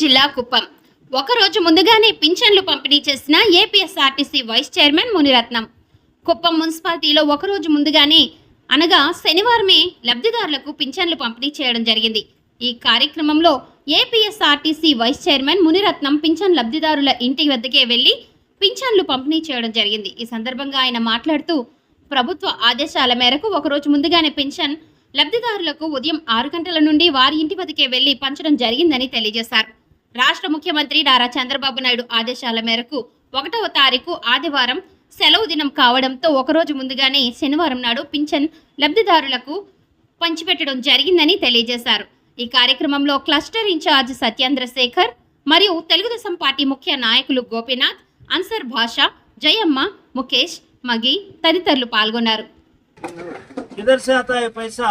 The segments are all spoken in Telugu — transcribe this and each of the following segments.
జిల్లా కుప్పం. ఒకరోజు ముందుగానే పింఛన్లు పంపిణీ చేసిన APSRTC vice chairman Muniratnam. Kuppam మున్సిపాలిటీలో ఒకరోజు ముందుగానే అనగా శనివారమే లబ్ధిదారులకు పింఛన్లు పంపిణీ చేయడం జరిగింది. ఈ కార్యక్రమంలో ఏపీఎస్ఆర్టీసీ వైస్ చైర్మన్ మునిరత్నం పింఛన్ లబ్ధిదారుల ఇంటి వద్దకే వెళ్ళి పింఛన్లు పంపిణీ చేయడం జరిగింది. ఈ సందర్భంగా ఆయన మాట్లాడుతూ ప్రభుత్వ ఆదేశాల మేరకు ఒకరోజు ముందుగానే పింఛన్ లబ్ధిదారులకు ఉదయం ఆరు గంటల నుండి వారి ఇంటి వద్దకే వెళ్ళి పంచడం జరిగిందని తెలియజేశారు. రాష్ట్ర ముఖ్యమంత్రి నారా చంద్రబాబు నాయుడు ఆదేశాల మేరకు ఒకటవ తారీఖు ఆదివారం సెలవు దినం కావడంతో ఒకరోజు ముందుగానే శనివారం నాడు పింఛన్ లబ్ధిదారులకు పంచిపెట్టడం జరిగిందని తెలియజేశారు. ఈ కార్యక్రమంలో క్లస్టర్ ఇన్ఛార్జ్ సత్యేంద్ర శేఖర్ మరియు తెలుగుదేశం పార్టీ ముఖ్య నాయకులు గోపీనాథ్ అన్సర్ భాష జయమ్మ ముఖేష్ మగి తదితరులు పాల్గొన్నారు. పైసా?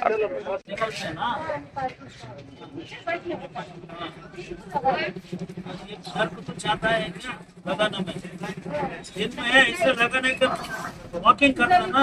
పన్నెండు మంది निकलना सर को तो चाहता है क्या लगाना में दिन में है इसे लगाने का वॉकिंग करना ना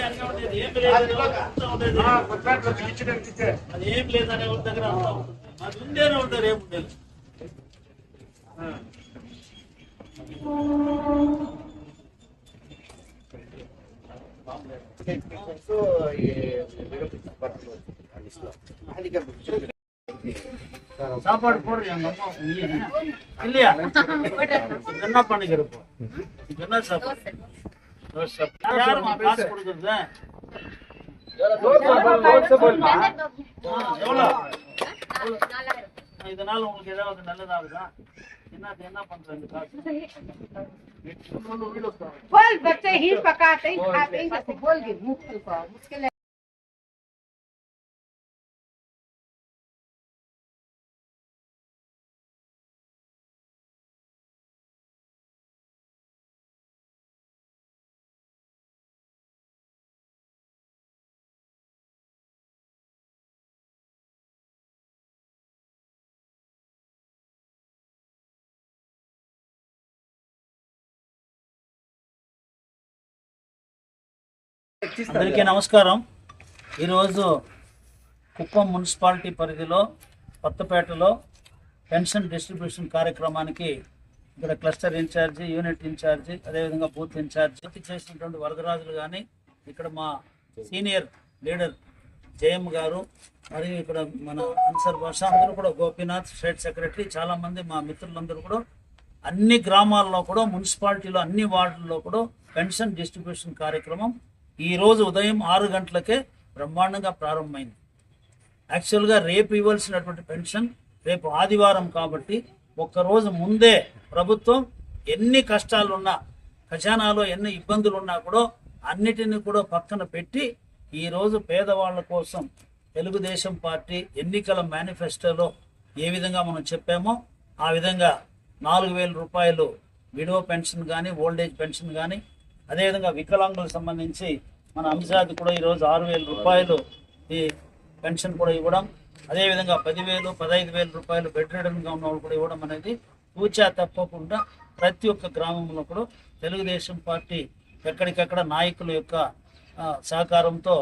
అన్నీ ఉండేది. ఏం లేదని అంతా ఉండేది. అది ఏం లేదనే వాళ్ళ దగ్గర అంతా ఉంటుంది. అది ఉండేనే ఉండదు ఏం ఉండేది ఆ. சாப்பாடு போடுறியா எங்க அம்மா நீ இல்லையா இது என்ன பண்ணிக்கிறப்போ இது என்ன சாப்பாடு இதனால உங்களுக்கு ஏதாவது நல்லதாகுதா என்ன என்ன பண்ற இந்த காசு बोल बच्चे ही पकाते ही खाते ही जैसे बोल के मुश्किल को मुश्किल है అందరికీ నమస్కారం. ఈరోజు కుప్పం మున్సిపాలిటీ పరిధిలో కొత్తపేటలో పెన్షన్ డిస్ట్రిబ్యూషన్ కార్యక్రమానికి ఇక్కడ క్లస్టర్ ఇన్ఛార్జి యూనిట్ ఇన్ఛార్జి అదేవిధంగా బూత్ ఇన్ఛార్జి పూర్తి చేసినటువంటి వరదరాజులు కానీ ఇక్కడ మా సీనియర్ లీడర్ జయమ్ గారు మరియు ఇక్కడ మన అన్సర్ భాష అందరూ కూడా గోపీనాథ్ స్టేట్ సెక్రటరీ చాలామంది మా మిత్రులందరూ కూడా అన్ని గ్రామాల్లో కూడా మున్సిపాలిటీలో అన్ని వార్డుల్లో కూడా పెన్షన్ డిస్ట్రిబ్యూషన్ కార్యక్రమం ఈరోజు ఉదయం ఆరు గంటలకే బ్రహ్మాండంగా ప్రారంభమైంది. యాక్చువల్గా రేపు ఇవ్వాల్సినటువంటి పెన్షన్ రేపు ఆదివారం కాబట్టి ఒక్కరోజు ముందే ప్రభుత్వం ఎన్ని కష్టాలున్నా ఖజానాలో ఎన్ని ఇబ్బందులు ఉన్నా కూడా అన్నిటిని కూడా పక్కన పెట్టి ఈరోజు పేదవాళ్ళ కోసం తెలుగుదేశం పార్టీ ఎన్నికల మేనిఫెస్టోలో ఏ విధంగా మనం చెప్పామో ఆ విధంగా నాలుగు వేల రూపాయలు విడో పెన్షన్ కానీ ఓల్డేజ్ పెన్షన్ కానీ అదేవిధంగా వికలాంగులకు సంబంధించి మన అంశాది కూడా ఈరోజు ఆరు వేల రూపాయలు ఈ పెన్షన్ కూడా ఇవ్వడం అదేవిధంగా పదివేలు పదహైదు వేల రూపాయలు బెడ్ రిడన్గా ఉన్న వాళ్ళు కూడా ఇవ్వడం అనేది పూచా తప్పకుండా ప్రతి ఒక్క గ్రామంలో కూడా తెలుగుదేశం పార్టీ ఎక్కడికక్కడ నాయకుల యొక్క సహకారంతో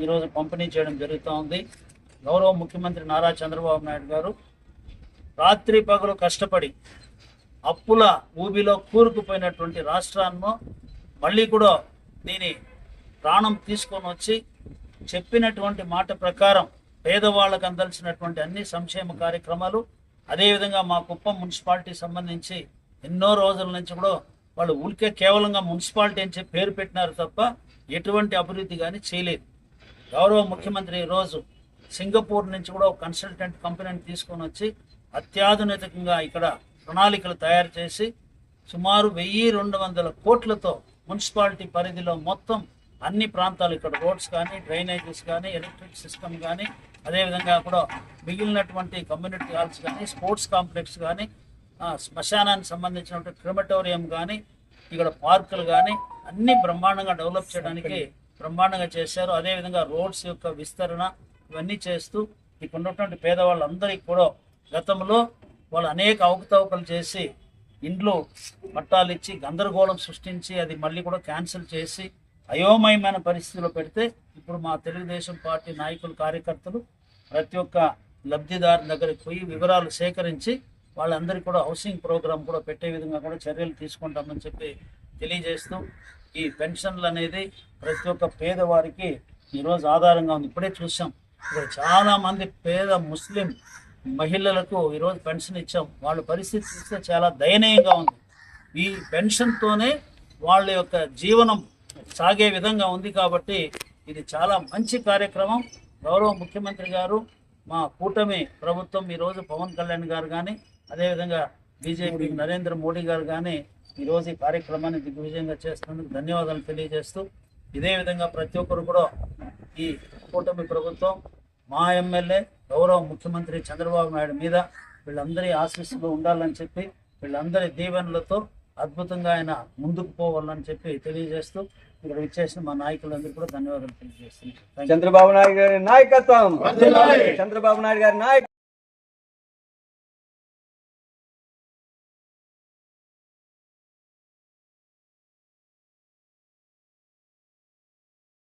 ఈరోజు పంపిణీ చేయడం జరుగుతూ ఉంది. గౌరవ ముఖ్యమంత్రి నారా చంద్రబాబు నాయుడు గారు రాత్రి పగలు కష్టపడి అప్పుల ఊబిలో కూరుకుపోయినటువంటి రాష్ట్రాన్ని మళ్ళీ కూడా దీని ప్రాణం తీసుకొని వచ్చి చెప్పినటువంటి మాట ప్రకారం పేదవాళ్ళకు అందాల్సినటువంటి అన్ని సంక్షేమ కార్యక్రమాలు అదేవిధంగా మా కుప్పం మున్సిపాలిటీ సంబంధించి ఎన్నో రోజుల నుంచి కూడా వాళ్ళు ఊరికే కేవలంగా మున్సిపాలిటీ అని చెప్పి పేరు పెట్టినారు తప్ప ఎటువంటి అభివృద్ధి కానీ చేయలేదు. గౌరవ ముఖ్యమంత్రి ఈరోజు సింగపూర్ నుంచి కూడా ఒక కన్సల్టెంట్ కంపెనీని తీసుకొని వచ్చి అత్యాధునికంగా ఇక్కడ ప్రణాళికలు తయారు చేసి సుమారు వెయ్యి రెండు వందల కోట్లతో మున్సిపాలిటీ పరిధిలో మొత్తం అన్ని ప్రాంతాలు ఇక్కడ రోడ్స్ కానీ డ్రైనేజెస్ కానీ ఎలక్ట్రిక్ సిస్టమ్ కానీ అదేవిధంగా కూడా మిగిలినటువంటి కమ్యూనిటీ హాల్స్ కానీ స్పోర్ట్స్ కాంప్లెక్స్ కానీ శ్మశానానికి సంబంధించినటువంటి క్రిమటోరియం కానీ ఇక్కడ పార్కులు కానీ అన్ని బ్రహ్మాండంగా డెవలప్ చేయడానికి బ్రహ్మాండంగా చేశారు. అదేవిధంగా రోడ్స్ యొక్క విస్తరణ ఇవన్నీ చేస్తూ ఇక్కడ ఉన్నటువంటి పేదవాళ్ళందరికీ కూడా గతంలో వాళ్ళు అనేక అవకతవకలు చేసి ఇంట్లో పట్టాలు ఇచ్చి గందరగోళం సృష్టించి అది మళ్ళీ కూడా క్యాన్సిల్ చేసి అయోమయమైన పరిస్థితిలో పెడితే ఇప్పుడు మా తెలుగుదేశం పార్టీ నాయకులు కార్యకర్తలు ప్రతి ఒక్క లబ్ధిదారు దగ్గరికి పోయి వివరాలు సేకరించి వాళ్ళందరికీ కూడా హౌసింగ్ ప్రోగ్రామ్ కూడా పెట్టే విధంగా కూడా చర్యలు తీసుకుంటామని చెప్పి తెలియజేస్తూ ఈ పెన్షన్లు అనేది ప్రతి ఒక్క పేదవారికి ఈరోజు ఆధారంగా ఉంది. ఇప్పుడే చూసాం. ఇక్కడ చాలామంది పేద ముస్లిం మహిళలకు ఈరోజు పెన్షన్ ఇచ్చాం. వాళ్ళ పరిస్థితి చూస్తే చాలా దయనీయంగా ఉంది. ఈ పెన్షన్తోనే వాళ్ళ యొక్క జీవనం సాగే విధంగా ఉంది కాబట్టి ఇది చాలా మంచి కార్యక్రమం. గౌరవ ముఖ్యమంత్రి గారు మా కూటమి ప్రభుత్వం ఈరోజు పవన్ కళ్యాణ్ గారు కానీ అదేవిధంగా బీజేపీ నరేంద్ర మోడీ గారు కానీ ఈరోజు ఈ కార్యక్రమాన్ని దిగ్విజయంగా చేస్తున్నందుకు ధన్యవాదాలు తెలియజేస్తూ ఇదే విధంగా ప్రతి ఒక్కరు కూడా ఈ కూటమి ప్రభుత్వం మా ఎమ్మెల్యే గౌరవ ముఖ్యమంత్రి చంద్రబాబు నాయుడు మీద వీళ్ళందరి ఆశీస్సులు ఉండాలని చెప్పి వీళ్ళందరి దీవెనలతో అద్భుతంగా ఆయన ముందుకు పోవాలని చెప్పి తెలియజేస్తూ ఇక్కడ విచ్చేసిన మా నాయకులందరూ కూడా ధన్యవాదాలు you. చంద్రబాబు నాయుడు గారి నాయకత్వం! చంద్రబాబు నాయుడు గారి నాయకత్వం!